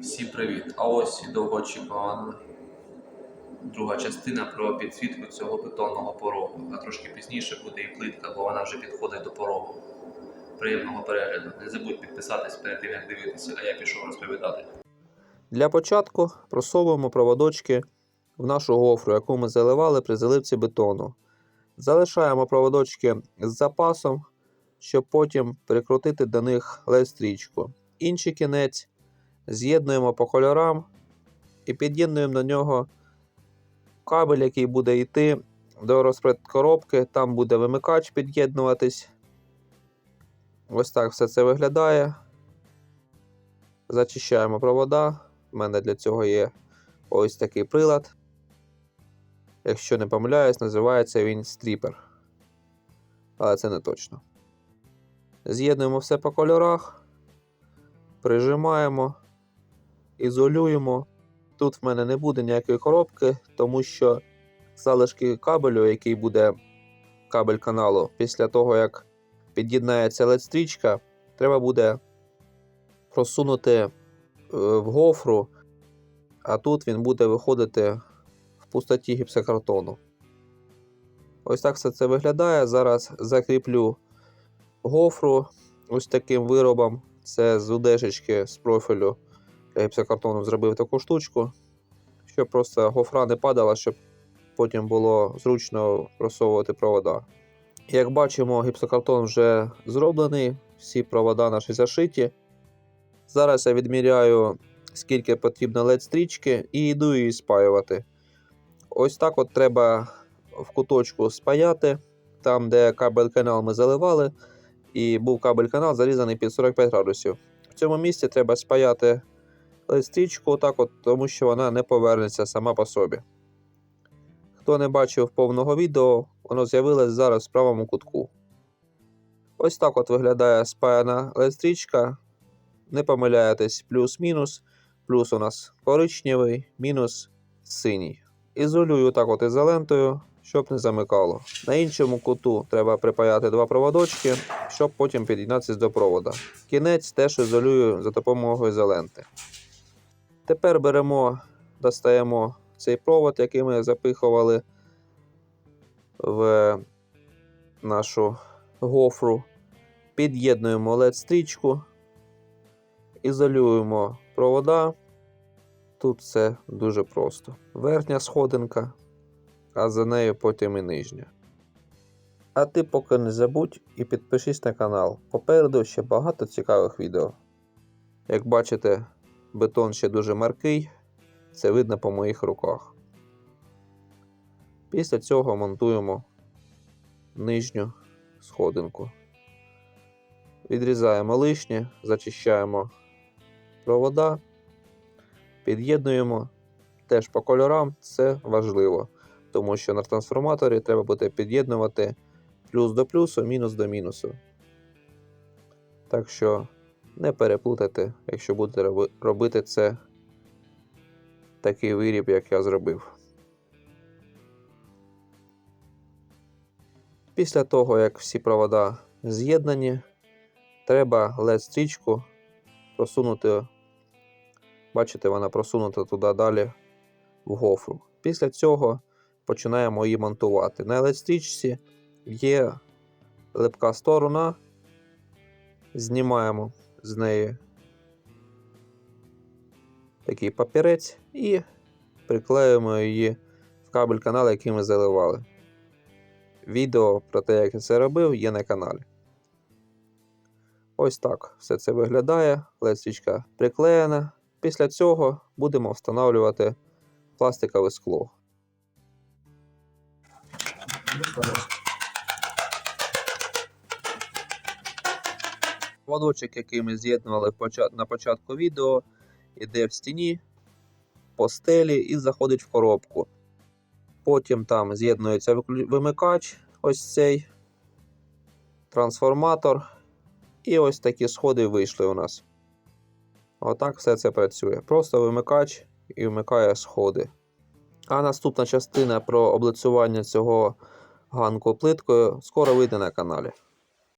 Всім привіт! А ось і довгоочікувана друга частина про підсвітку цього бетонного порогу. А трошки пізніше буде і плитка, бо вона вже підходить до порогу. Приємного перегляду. Не забудь підписатись перед тим, як дивитися, а я пішов розповідати. Для початку просовуємо проводочки в нашу гофру, яку ми заливали при заливці бетону. Залишаємо проводочки з запасом, щоб потім прикрутити до них LED-стрічку. Інший кінець з'єднуємо по кольорам і під'єднуємо до нього кабель, який буде йти до розпредкоробки. Там буде вимикач під'єднуватись. Ось так все це виглядає. Зачищаємо провода. У мене для цього є ось такий прилад. Якщо не помиляюсь, називається він стріпер. Але це не точно. З'єднуємо все по кольорах, прижимаємо, ізолюємо. Тут в мене не буде ніякої коробки, тому що залишки кабелю, який буде кабель каналу, після того, як під'єднається LED-стрічка, треба буде просунути е, в гофру, а тут він буде виходити в пустоті гіпсокартону. Ось так все це виглядає. Зараз закріплю гофру ось таким виробом. Це з удежечки з профілю для гіпсокартону зробив таку штучку, щоб просто гофра не падала, щоб потім було зручно просовувати провода. Як бачимо, гіпсокартон вже зроблений, всі провода наші зашиті. Зараз я відміряю, скільки потрібно LED-стрічки, і йду її спаювати. Ось так от треба в куточку спаяти, там, де кабель канал ми заливали, і був кабель канал зарізаний під 45 градусів. В цьому місці треба спаяти LED-стрічку, отак от, тому що вона не повернеться сама по собі. Хто не бачив повного відео, воно з'явилось зараз в правому кутку. Ось так от виглядає спаяна LED-стрічка. Не помиляєтесь, плюс-мінус. Плюс у нас коричневий, мінус синій. Ізолюю так от ізолентою, щоб не замикало. На іншому куту треба припаяти два проводочки, щоб потім під'єднатися до провода. Кінець теж ізолюю за допомогою ізоленти. Тепер беремо, достаємо цей провод, який ми запихували в нашу гофру. Під'єднуємо LED-стрічку, ізолюємо провода. Тут все дуже просто. Верхня сходинка, а за нею потім і нижня. А ти поки не забудь і підпишись на канал. Попереду ще багато цікавих відео. Як бачите, бетон ще дуже маркий, це видно по моїх руках. Після цього монтуємо нижню сходинку. Відрізаємо лишнє, зачищаємо провода, під'єднуємо теж по кольорам, це важливо, тому що на трансформаторі треба буде під'єднувати плюс до плюсу, мінус до мінусу. Так що не переплутайте, якщо будете робити це такий виріб, як я зробив. Після того, як всі провода з'єднані, треба LED-стрічку просунути. Бачите, вона просунута туди далі в гофру. Після цього починаємо її монтувати. На LED-стрічці є липка сторона, знімаємо з неї такий папірець і приклеюємо її в кабель канал, який ми заливали. Відео про те, як я це робив, є на каналі. Ось так все це виглядає. Лестрічка приклеєна. Після цього будемо встановлювати пластикове скло. Водочок, який ми з'єднували на початку відео, іде в стіні по стелі і заходить в коробку. Потім там з'єднується вимикач, ось цей трансформатор. І ось такі сходи вийшли у нас. Отак все це працює. Просто вимикач і вмикає сходи. А наступна частина про облицювання цього ганку плиткою скоро вийде на каналі.